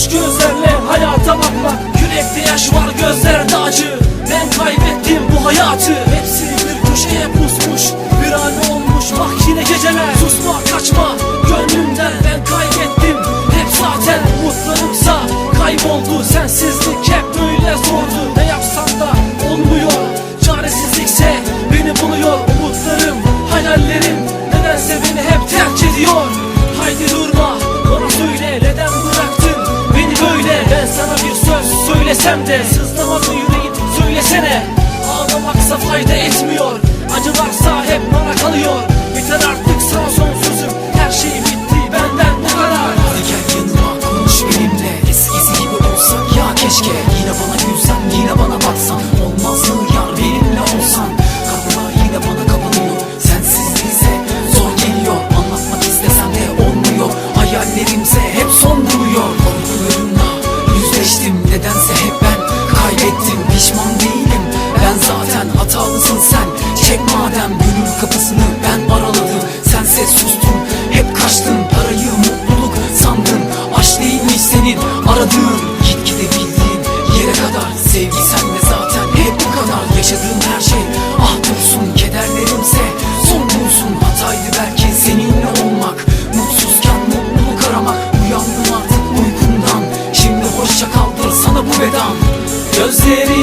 boş gözlerle hayata bakmak. Yürekte yaş var gözlerde acı. Ben kaybettim bu hayatı. Hepsi bir köşeye pusmuş Bir hane olmuş bak yine geceler Susma kaçma gönlümden ben kaybettim. Hep zaten umutlarımsa kayboldu. Sensizlik hep böyle zordu. Ne yapsam da olmuyor. Çaresizlikse beni buluyor Umutlarım hayallerim. Nedense beni hep terk ediyor söylesem de Sızlamadı yüreğim söylesene. Ağlamaksa fayda etmiyor. Acılarsa hep bana kalıyor. Biter artık sana son sözüm. Her şey bitti benden bu kadar. Hadi gel yanıma konuş benimle. Eskisi gibi olsak ya keşke. Yine bana gülsen yine bana baksan. Olmaz mı yar benimle olsan? Kapılar yine bana kapanıyor. Sensizliğse zor geliyor. Anlatmak istesem de olmuyor. Hayallerimse hep senin aradığın Git gidebildiğin yere kadar Sevgi sende zaten. Hep bu kadar Yaşadığım her şey. Ah dursun Kederlerimse son bulsun Hataydı belki seninle olmak. Mutsuzken mutluluk aramak Uyandım artık uykumdan Şimdi hoşça kaldır sana bu vedam Gözlerini çekme